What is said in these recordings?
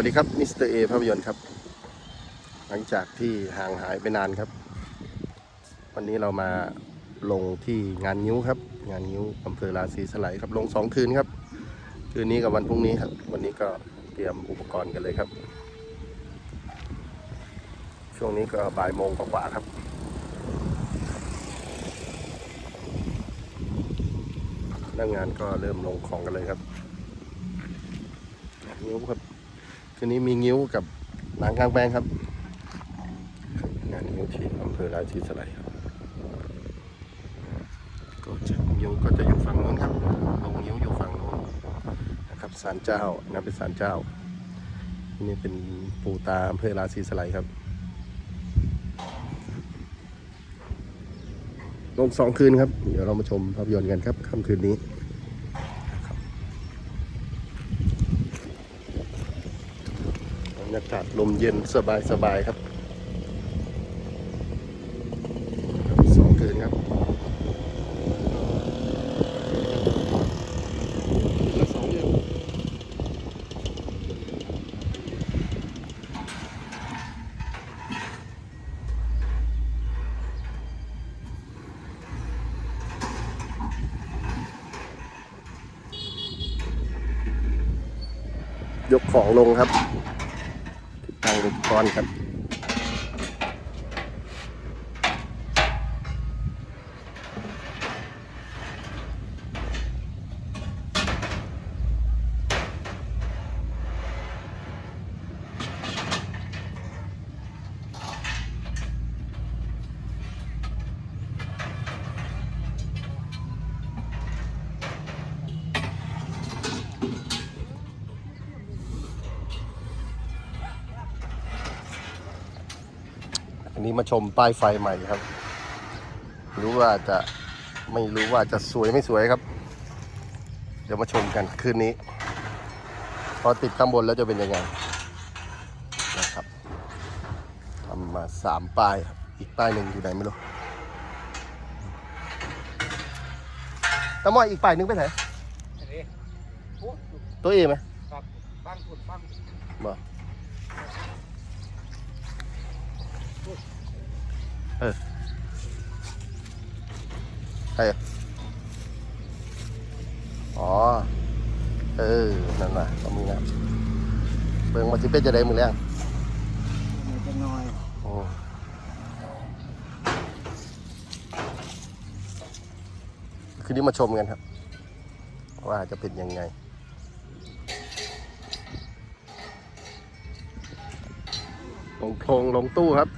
วัสดีครับมิสเตอร์เอภาพยนตร์ครับ หลังจากที่ห่างหายไปนานครับ วันนี้เรามาลงที่งานนิ้วครับ งานนิ้วอำเภอราศีสไลครับ ลงสองคืนครับ คืนนี้กับวันพรุ่งนี้ครับ วันนี้ก็เตรียมอุปกรณ์กันเลยครับ ช่วงนี้ก็บ่ายโมงกว่าครับนักงานก็เริ่มลงของกันเลยครับงิ้วครับ คืนนี้มีงิ้วกับหนังกลางแปลงครับ งานงิ้วที่อำเภอราชีสไลครับก็จะงิ้วก็จะอยู่ฝั่งโน้นครับลงงิ้วอยู่ฝั่งโน้นนะครับศาลเจ้านะเป็นศาลเจ้านี่เป็นปูตาอำเภอราชีสไลยครับลงสองคืนครับ เดี๋ยวเรามาชมภาพยนตร์กันครับค่ำคืนนี้ บรรยากาศลมเย็นสบายสบายครับสองคืนครับสองเดือนยกของลงครับ ติดตั้งอุปกรณ์ครับ อันนี้มาชมป้ายไฟใหม่ครับ รู้ว่าจะไม่รู้ว่าจะสวยไม่สวยครับ เดี๋ยวมาชมกันคืนนี้ พอติดข้างบนแล้วจะเป็นยังไงนะครับทำมาสามป้ายครับอีกป้ายหนึ่งอยู่ไหนไม่รู้ตะมอยอีกป้ายหนึงไปไหนอันนี้โอ้ยตัวเอไหมครับบ้านคุณบ้านบ่ เออใครอะอ๋อ เออ นั่นน่ะก็มึงนะเบิ่งมาสิเป็นจะได้มึงแล้วมันจะน้อยโอ้คืนนี้มาชมกันครับ ว่าจะเป็นยังไงลงโครงลงตู้ครับแ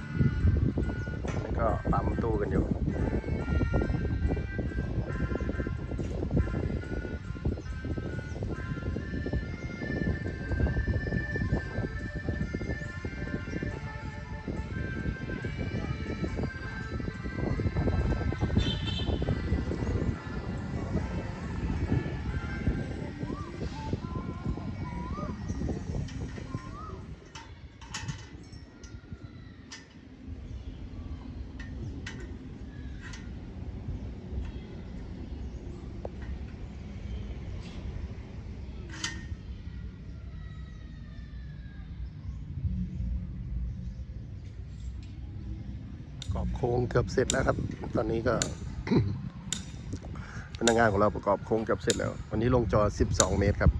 ล้ว ก็ปั๊มตู้กันอยู่ อบโครงเกือบเสร็จแล้วครับ ตอนนี้ก็พนักงานของเราประกอบโครงเกือบเสร็จแล้ว วันนี้ลงจอ 12 เมตรครับ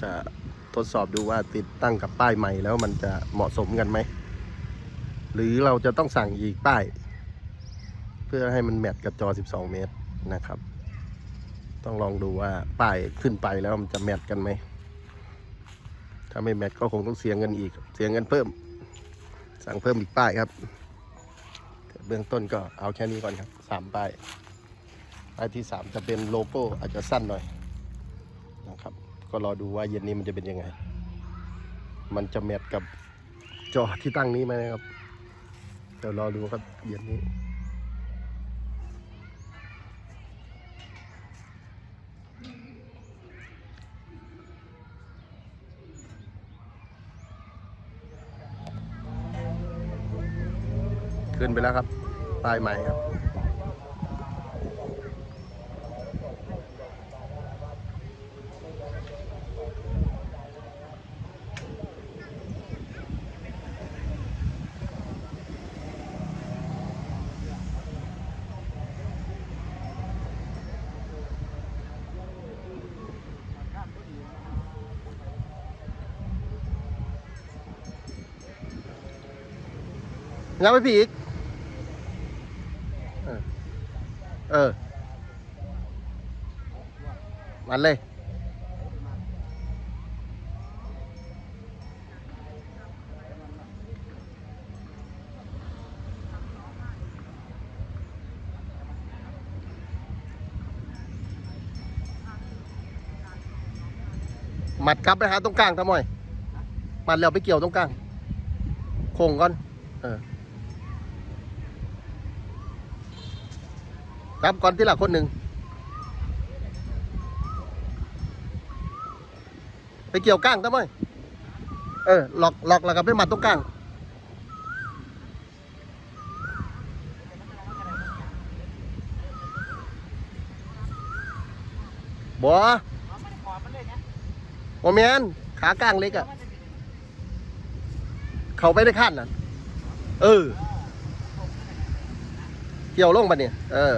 จะทดสอบดูว่าติดตั้งกับป้ายใหม่แล้วมันจะเหมาะสมกันไหม หรือเราจะต้องสั่งอีกป้าย เพื่อให้มันแมทกับจอ 12 เมตรนะครับ ต้องลองดูว่าป้ายขึ้นไปแล้วมันจะแมทกันไหม ถ้าไม่แมทก็คงต้องเสียเงินอีก เสียเงินเพิ่ม สั่งเพิ่มอีกป้ายครับ เบื้องต้นก็เอาแค่นี้ก่อนครับสามป้ายป้ายที่สามจะเป็นโลโก้อาจจะสั้นหน่อยนะครับ ก็รอดูว่าเย็นนี้มันจะเป็นยังไง มันจะแมทกับจอที่ตั้งนี้ไหมนะครับ เดี๋ยวรอดูครับเย็นนี้ ขึ้นไปแล้วครับป้ายใหม่ครับ แล้วไปผีอีก เออ มันเลย มัดกลับไปหาตรงกลางทำไมมัดแล้วไปเกี่ยวตรงกลางโค้งก่อน เออ ครับก่อนที่หลักคนหนึ่งไปเกี่ยวก้างทำไมเออหลอกหลอกแล้วก็ไปมัดตรงกลางบัวเอามันขอมันเลยนะโอเมียนขากลางเล็กอะเขาไปได้ขั้นน่ะ เออ เกี่ยวลงปะเนี่ย เออ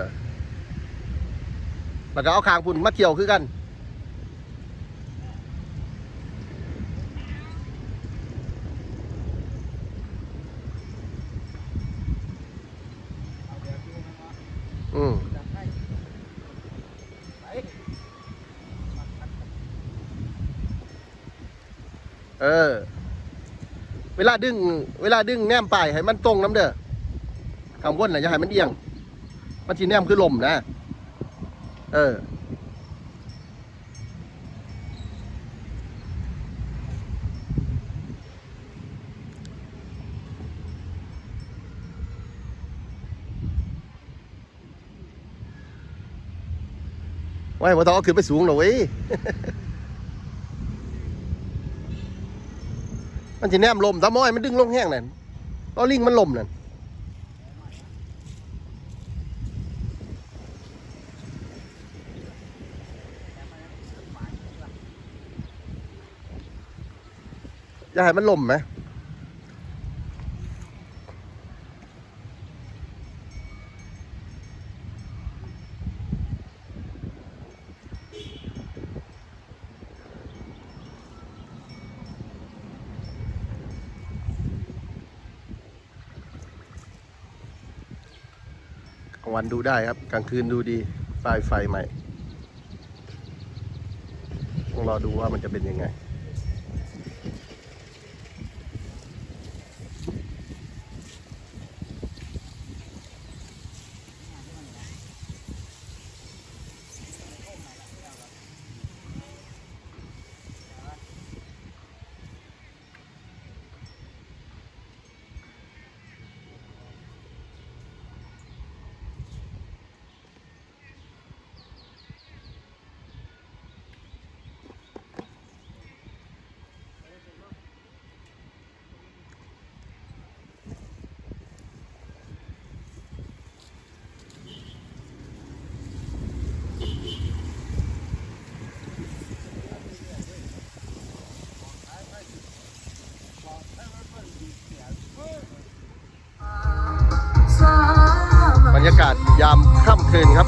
แล้วก็เอาคางพุ่นมาเกี่ยวคือกันกัน อืมเออ เวลาดึง เวลาดึงแนมปลายให้มันตรงน้ำเด้อคำวนนะอย่าให้มันเอียง มันทีแนมคือลมนะ เออ ไว้บ่ต้องเอาขึ้นไปสูงหรอเว้ย มันจะแนมลมตามอยมันดึงลงแห้งนั่นตอลิงมันลมนั่น อย่าให้มันล่มไหมกลางวันดูได้ครับ กลางคืนดูดีปลายไฟใหม่ต้องรอดูว่ามันจะเป็นยังไง ยากาศยามค่ำคืนครับ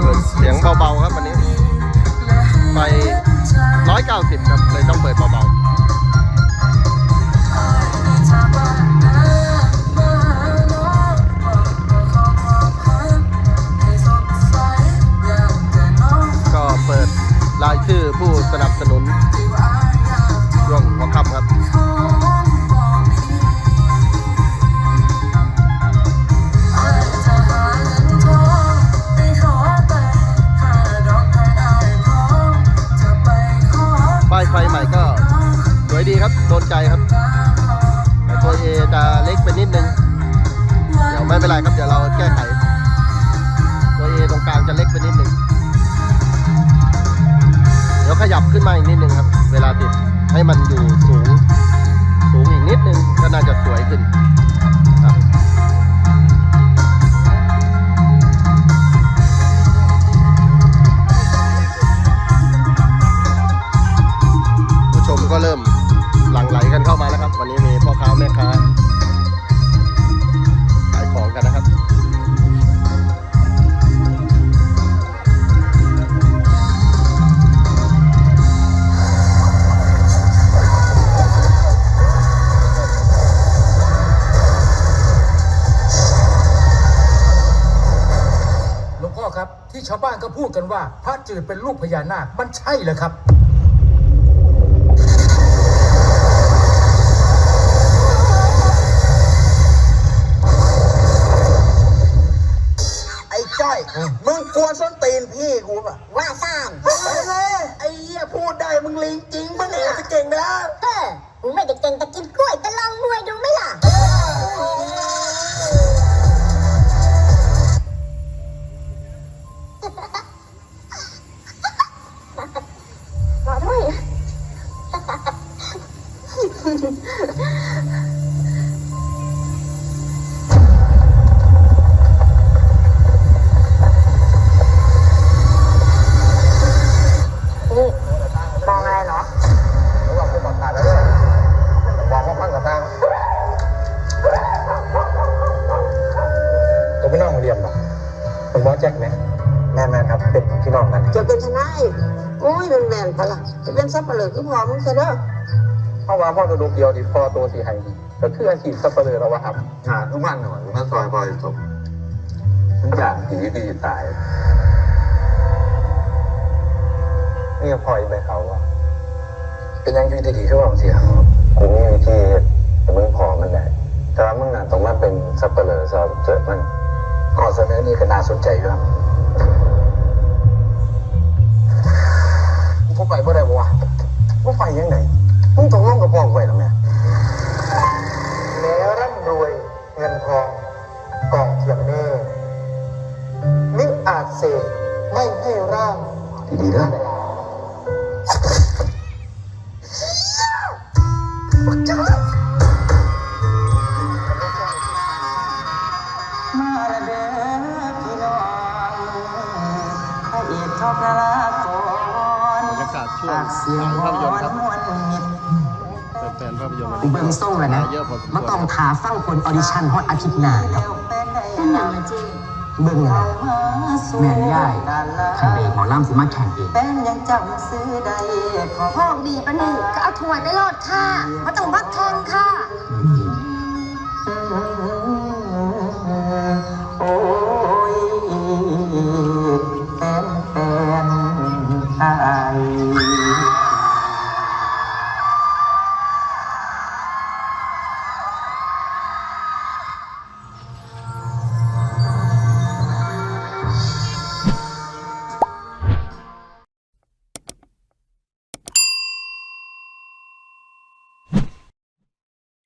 เปิดเสียงเบาๆครับวันนี้ ไป 190 ครับ เลยต้องเปิดเบาๆ ฟใหม่ก็สวยดีครับโดนใจครับ แต่ตัวเอจะเล็กไปนิดนึง เดี๋ยวไม่เป็นไรครับเดี๋ยวเราแก้ไข ตัวเอตรงกลางจะเล็กไปนิดนึง เดี๋ยวขยับขึ้นมาอีกนิดนึงครับ เวลาติดให้มันอยู่สูง สูงอีกนิดนึงก็น่าจะสวยขึ้น ที่ชาวบ้านก็พูดกันว่า พระจืดเป็นลูกพญานาค มันใช่เหรอครับไอ้จ้อยมึงกวนส้นตีนพี่กูป่ะว่าซ่านไปเลยไอ้เหี้ยพูดได้มึงลิงจริงปะเนี่ยจะเก่งนะเออกูไม่ได้เก่งแต่กินกล้วยแต่ลองมวยดู อคือพอมึงซะเด้อเพราะว่าพ่อกระดูกเดียวดีพอตัวสีไห้ดีก็คืออาชีพสับปะเลอเราวะครับหาทุกวันหน่อยมันซอยพอจบทุกอย่างสิ่งที่ดีตายนี่พอยไปเขาอะเป็นยังวิธีดีขึ้นว่าเสียกูมีวิธีแต่มึงพอมันได้แต่ว่ามึงน่ะต้องมาเป็นสับปะเลอซะเจอมันขอเสนอนี่ก็น่าสนใจอยู่ครับกูไปบ่ได้บ่วะ มึงไปยังไงมึงตกลงกับพ่อไว้แล้วแม่ ช่วงปากเสียงถ่ายมภาพยนตร์วครับนมวนมิดแฟนๆภาพยนตร์เบิ่งส่งแล้วนะเยอะพอสมควรมันต้องถาฟังผลออดิชั่นฮอตอาทิตย์หน้าครับเป็นอย่างละจีเบิ่งเลยนะแม่นย่ายทางเอกหมอลำสิมาแข่งเองเป็นยังจำซื้อได้ขอโชคดีปะนี่ก็เอาถ้วยไปโลดค่ะมาต้องบักแข่งค่ะ